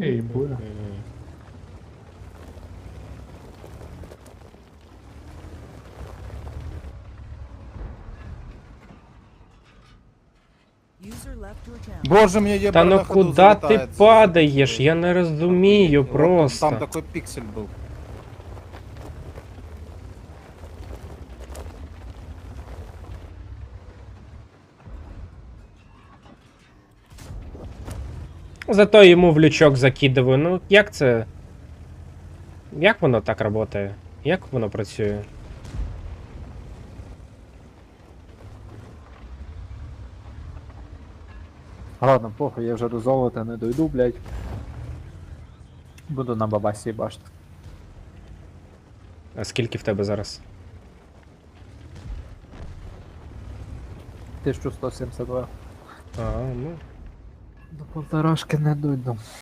Ей, channel. Боже, мне ебать Та ну куда ты куди ти падаєш? Я не розумію просто. Там такой пиксель был. Зато йому в лючок закидаю. Ну, як це. Як воно так працює? Як воно працює? Ладно, похуй, я вже до золота не дойду, блядь. Буду на бабасі башти. А скільки в тебе зараз? 1172. А, ну. До полторашки не дойду.